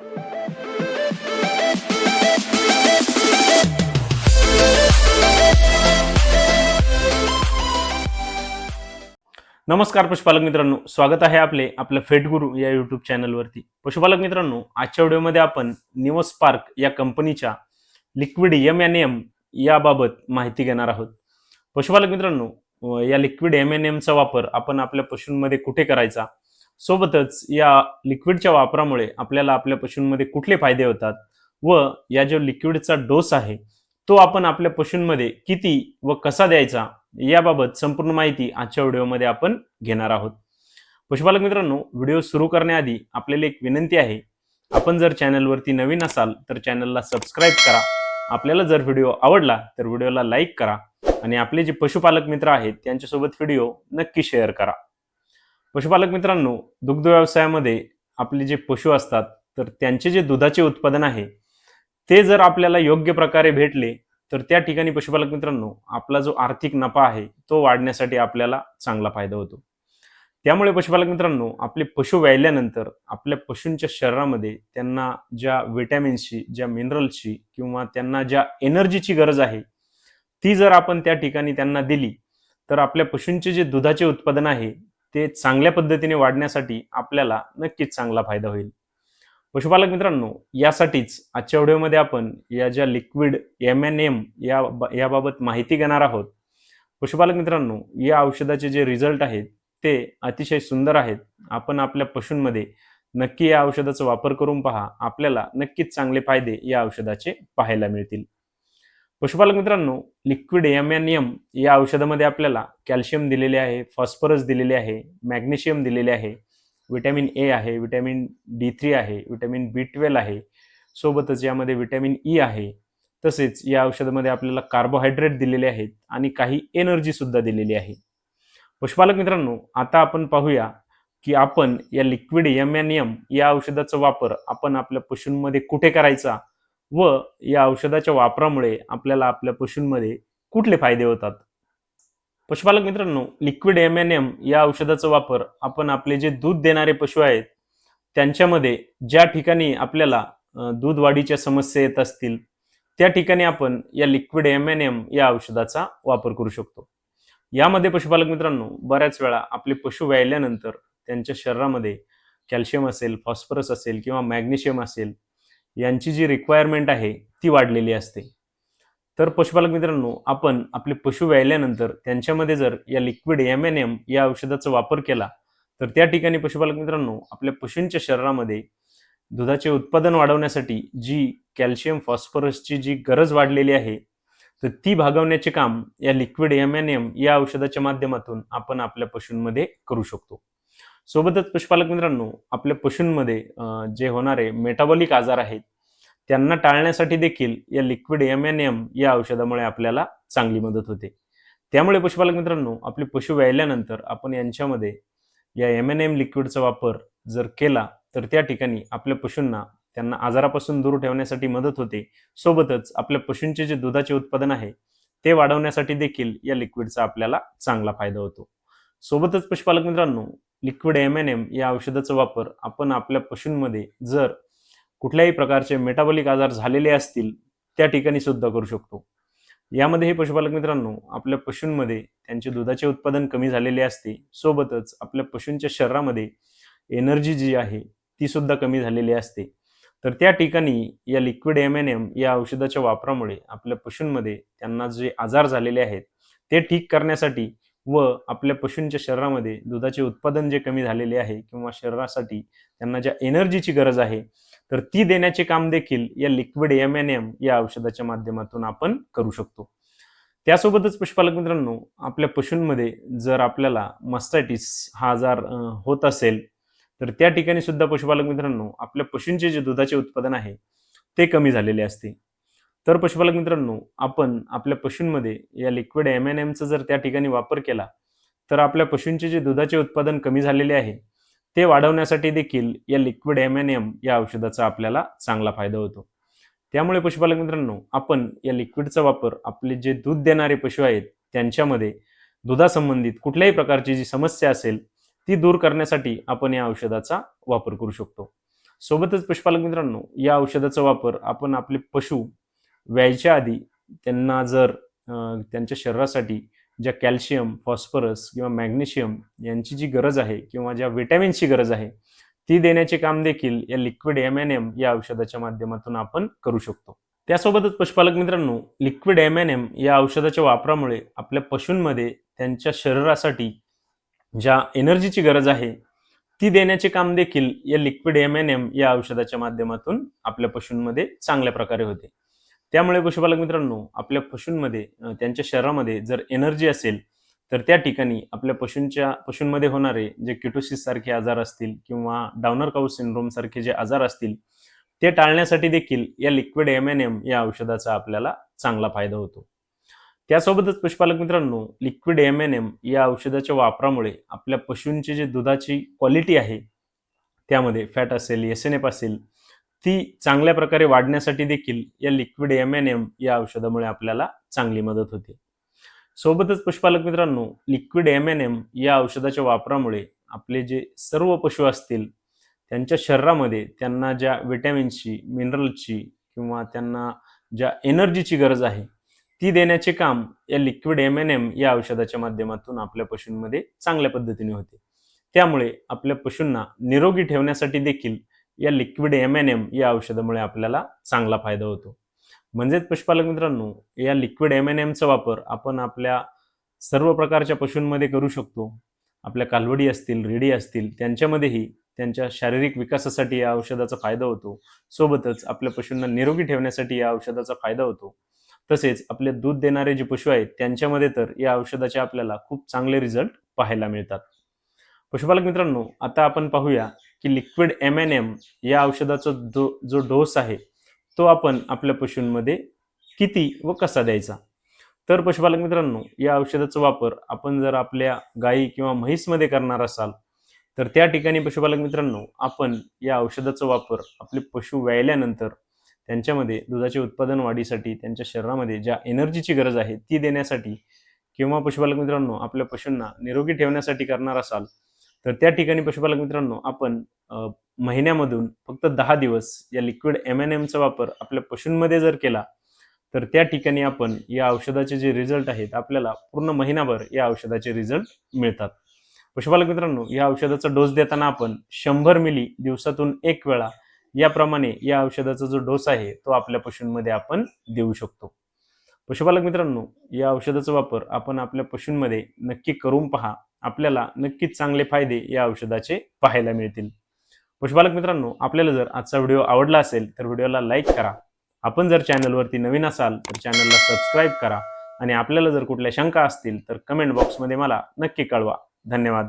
नमस्कार पशुपालक मित्रांनो. स्वागत आहे आपले आपलं फेटगुरु या युट्यूब चॅनलवरती पशुपालक मित्रांनो आजच्या व्हिडिओमध्ये आपण निवस पार्क या कंपनीच्या लिक्विड एम एन एम याबाबत माहिती घेणार आहोत. पशुपालक मित्रांनो या लिक्विड एम एन एमचा वापर आपण आपल्या पशूंमध्ये कुठे करायचा? सोबतच या लिक्विडच्या वापरामुळे आपल्याला आपल्या पशूंमध्ये कुठले फायदे होतात व या जो लिक्विडचा डोस आहे तो आपण आपल्या पशूंमध्ये किती व कसा द्यायचा याबाबत संपूर्ण माहिती आजच्या व्हिडिओमध्ये आपण घेणार आहोत. पशुपालक मित्रांनो व्हिडिओ सुरू करण्याआधी आपल्याला एक विनंती आहे आपण जर चॅनलवरती नवीन असाल तर चॅनलला सबस्क्राईब करा आपल्याला जर व्हिडिओ आवडला तर व्हिडिओला लाईक करा आणि आपले जे पशुपालक मित्र आहेत त्यांच्यासोबत व्हिडिओ नक्की शेअर करा. पशुपालक मित्रांनो दुग्ध व्यवसायामध्ये आपले जे पशु असतात तर त्यांचे जे दुधाचे उत्पादन आहे ते जर आपल्याला योग्य प्रकारे भेटले तर त्या ठिकाणी पशुपालक मित्रांनो आपला जो आर्थिक नफा आहे तो वाढण्यासाठी आपल्याला चांगला फायदा होतो. त्यामुळे पशुपालक मित्रांनो आपले पशु व्यायल्यानंतर आपल्या पशूंच्या शरीरामध्ये त्यांना ज्या विटॅमिन्सची ज्या मिनरल्सची किंवा त्यांना ज्या एनर्जीची गरज आहे ती जर आपण त्या ठिकाणी त्यांना दिली तर आपल्या पशूंचे जे दुधाचे उत्पादन आहे ते चांगल्या पद्धतीने वाढण्यासाठी आपल्याला नक्कीच चांगला फायदा होईल. पशुपालक मित्रांनो यासाठीच आजच्या व्हिडिओमध्ये आपण या ज्या लिक्विड एम एन एम या याबाबत माहिती घेणार आहोत. पशुपालक मित्रांनो या औषधाचे जे रिझल्ट आहेत ते अतिशय सुंदर आहेत. आपण आपल्या पशूंमध्ये नक्की या औषधाचा वापर करून पहा. आपल्याला नक्कीच चांगले फायदे या औषधाचे पाहायला मिळतील. पशुपालक मित्रांनो लिक्विड एम एन एम या औषधामध्ये आपल्याला कॅल्शियम दिलेले आहे फॉस्फरस दिलेले आहे मॅग्नेशियम दिलेले आहे विटॅमिन ए आहे विटॅमिन डी थ्री आहे विटॅमिन बी ट्वेल्व आहे. सोबतच यामध्ये विटॅमिन ई e आहे. तसेच या औषधामध्ये आपल्याला कार्बोहायड्रेट दिलेले आहेत आणि काही एनर्जीसुद्धा दिलेली आहे. पशुपालक मित्रांनो आता आपण पाहूया की आपण या लिक्विड एम एन एम या औषधाचा वापर आपण आपल्या पशूंमध्ये कुठे करायचा व या औषधाच्या वापरामुळे आपल्याला आपल्या पशूंमध्ये कुठले फायदे होतात? पशुपालक मित्रांनो लिक्विड एम एन एम या औषधाचा वापर आपण आपले जे दूध देणारे पशु आहेत त्यांच्यामध्ये ज्या ठिकाणी आपल्याला दूध वाढीच्या समस्या येत असतील त्या ठिकाणी आपण या लिक्विड एम एन एम या औषधाचा वापर करू शकतो. यामध्ये पशुपालक मित्रांनो बऱ्याच वेळा आपले पशु व्यायल्यानंतर त्यांच्या शरीरामध्ये कॅल्शियम असेल फॉस्फरस असेल किंवा मॅग्नेशियम असेल यांची जी रिक्वायरमेंट आहे ती वाढलेली असते. तर पशुपालक मित्रांनो आपण आपले पशु व्यायल्यानंतर त्यांच्यामध्ये जर या लिक्विड एम एन एम या औषधाचा वापर केला तर त्या ठिकाणी पशुपालक मित्रांनो आपल्या पशूंच्या शरीरामध्ये दुधाचे उत्पादन वाढवण्यासाठी जी कॅल्शियम फॉस्फरसची जी गरज वाढलेली आहे तर ती भागवण्याचे काम या लिक्विड एम एन एम या औषधाच्या माध्यमातून आपण आपल्या पशूंमध्ये करू शकतो. सोबतच पशुपालक मित्रांनो आपल्या पशूंमध्ये जे होणारे मेटाबॉलिक आजार आहेत त्यांना टाळण्यासाठी देखील या लिक्विड एम एन एम या औषधामुळे आपल्याला चांगली मदत होते. त्यामुळे पशुपालक मित्रांनो आपले पशु व्यायल्यानंतर आपण यांच्यामध्ये या एम एन एम लिक्विडचा वापर जर केला तर त्या ठिकाणी आपल्या पशूंना त्यांना आजारापासून दूर ठेवण्यासाठी मदत होते. सोबतच आपल्या पशूंचे जे दुधाचे उत्पादन आहे ते वाढवण्यासाठी देखील या लिक्विडचा आपल्याला चांगला फायदा होतो. सोबतच पशुपालक मित्रांनो लिक्विड एम एन एम या औषधाचा वापर आपण आपल्या पशूंमध्ये जर कुठल्याही प्रकारचे मेटाबॉलिक आजार झालेले असतील त्या ठिकाणी सुद्धा करू शकतो. यामध्ये हे पशुपालक मित्रांनो आपल्या पशूंमध्ये त्यांचे दुधाचे उत्पादन कमी झालेले असते. सोबतच आपल्या पशूंच्या शरीरामध्ये एनर्जी जी आहे ती सुद्धा कमी झालेली असते. तर त्या ठिकाणी या लिक्विड एम एन एम या औषधाच्या वापरामुळे आपल्या पशूंमध्ये त्यांना जे आजार झालेले आहेत ते ठीक करण्यासाठी व आपल्या पशूंच्या शरीरामध्ये दुधाचे उत्पादन जे कमी झालेले आहे किंवा शरीरासाठी त्यांना ज्या एनर्जीची गरज आहे तर ती देण्याचे काम देखील या लिक्विड एम एन एम या औषधाच्या माध्यमातून आपण करू शकतो. त्यासोबतच पशुपालक मित्रांनो आपल्या पशूंमध्ये जर आपल्याला मस्टायटिस हा आजार होत असेल तर त्या ठिकाणी सुद्धा पशुपालक मित्रांनो आपल्या पशूंचे जे दुधाचे उत्पादन आहे ते कमी झालेले असते. तर पशुपालक मित्रांनो आपण आपल्या पशूंमध्ये या लिक्विड एम एन एमचा जर त्या ठिकाणी वापर केला तर आपल्या पशूंचे जे दुधाचे उत्पादन कमी झालेले आहे ते वाढवण्यासाठी देखील या लिक्विड एम एन एम या औषधाचा आपल्याला चांगला फायदा होतो. त्यामुळे पशुपालक मित्रांनो आपण या लिक्विडचा वापर आपले जे दूध देणारे पशु आहेत त्यांच्यामध्ये दुधासंबंधित कुठल्याही प्रकारची जी समस्या असेल ती दूर करण्यासाठी आपण या औषधाचा वापर करू शकतो. सोबतच पशुपालक मित्रांनो या औषधाचा वापर आपण आपले पशु व्यायच्या आधी त्यांना जर त्यांच्या शरीरासाठी ज्या कॅल्शियम फॉस्फरस किंवा मॅग्नेशियम यांची जी गरज आहे किंवा ज्या विटॅमिन्सची गरज आहे ती देण्याचे काम देखील या लिक्विड एम एन एम या औषधाच्या माध्यमातून आपण करू शकतो. त्यासोबतच पशुपालक मित्रांनो लिक्विड एम एन एम या औषधाच्या वापरामुळे आपल्या पशूंमध्ये त्यांच्या शरीरासाठी ज्या एनर्जीची गरज आहे ती देण्याचे काम देखील या लिक्विड एम एन एम या औषधाच्या माध्यमातून आपल्या पशूंमध्ये चांगल्या प्रकारे होते. त्यामुळे पशुपालक मित्रांनो आपल्या पशूंमध्ये त्यांच्या शरीरामध्ये जर एनर्जी असेल तर त्या ठिकाणी आपल्या पशूंच्या पशूंमध्ये होणारे जे किटोसिस सारखे आजार असतील किंवा डाउनर काऊ सिंड्रोम सारखे जे आजार असतील ते टाळण्यासाठी देखील या लिक्विड एम एन एम या औषधाचा आपल्याला चांगला फायदा होतो. त्यासोबतच पशुपालक मित्रांनो लिक्विड एम एन एम या औषधाच्या वापरामुळे आपल्या पशूंची जी दुधाची क्वालिटी आहे त्यामध्ये फॅट असेल एस एन एफ असेल ती चांगल्या प्रकारे वाढण्यासाठी देखील या लिक्विड एम एन एम या औषधामुळे आपल्याला चांगली मदत होते. सोबतच पशुपालक मित्रांनो लिक्विड एम एन एम या औषधाच्या वापरामुळे आपले जे सर्व पशु असतील त्यांच्या शरीरामध्ये त्यांना ज्या विटॅमिन्सची मिनरलची किंवा त्यांना ज्या एनर्जीची गरज आहे ती देण्याचे काम या लिक्विड एम एन एम या औषधाच्या माध्यमातून आपल्या पशूंमध्ये चांगल्या पद्धतीने होते. त्यामुळे आपल्या पशूंना निरोगी ठेवण्यासाठी देखील या लिक्विड एम एन एम या औषधामुळे आपल्याला चांगला फायदा होतो. म्हणजेच पशुपालक मित्रांनो या लिक्विड एम एन एमचा वापर आपण आपल्या सर्व प्रकारच्या पशूंमध्ये करू शकतो. आपल्या कालवडी असतील रेडी असतील त्यांच्यामध्येही त्यांच्या शारीरिक विकासासाठी या औषधाचा फायदा होतो. सोबतच आपल्या पशूंना निरोगी ठेवण्यासाठी या औषधाचा फायदा होतो. तसेच आपले दूध देणारे जे पशु आहेत त्यांच्यामध्ये तर या औषधाचे आपल्याला खूप चांगले रिझल्ट पाहायला मिळतात. पशुपालक मित्रांनो आता आपण पाहूया की लिक्विड एम एन एम या औषधाचा जो जो डोस आहे तो आपण आपल्या पशूंमध्ये किती व कसा द्यायचा? तर पशुपालक मित्रांनो या औषधाचा वापर आपण जर आपल्या गायी किंवा म्हैसमध्ये करणार असाल तर त्या ठिकाणी पशुपालक मित्रांनो आपण या औषधाचा वापर आपले पशु व्यायल्यानंतर त्यांच्यामध्ये दुधाचे उत्पादन वाढीसाठी त्यांच्या शरीरामध्ये ज्या एनर्जीची गरज आहे ती देण्यासाठी किंवा पशुपालक मित्रांनो आपल्या पशूंना निरोगी ठेवण्यासाठी करणार असाल तर त्या ठिकाणी पशुपालक मित्रांनो आपण महिन्यामधून फक्त दहा दिवस या लिक्विड एम एन एमचा वापर आपल्या पशूंमध्ये जर केला तर त्या ठिकाणी आपण या औषधाचे जे रिझल्ट आहेत आपल्याला पूर्ण महिनाभर या औषधाचे रिझल्ट मिळतात. पशुपालक मित्रांनो या औषधाचा डोस देताना आपण शंभर मिली दिवसातून एक वेळा याप्रमाणे या औषधाचा जो डोस आहे तो आपल्या पशूंमध्ये आपण देऊ शकतो. पशुपालक मित्रांनो या औषधाचा वापर आपण आपल्या पशूंमध्ये नक्की करून पहा. आपल्याला नक्कीच चांगले फायदे या औषधाचे पाहायला मिळतील. पशुपालक मित्रांनो आपल्याला जर आजचा व्हिडिओ आवडला असेल तर व्हिडिओला लाईक करा. आपण जर चॅनलवरती नवीन असाल तर चॅनलला सबस्क्राईब करा. आणि आपल्याला जर कुठल्या शंका असतील तर कमेंट बॉक्समध्ये मला नक्की कळवा. धन्यवाद.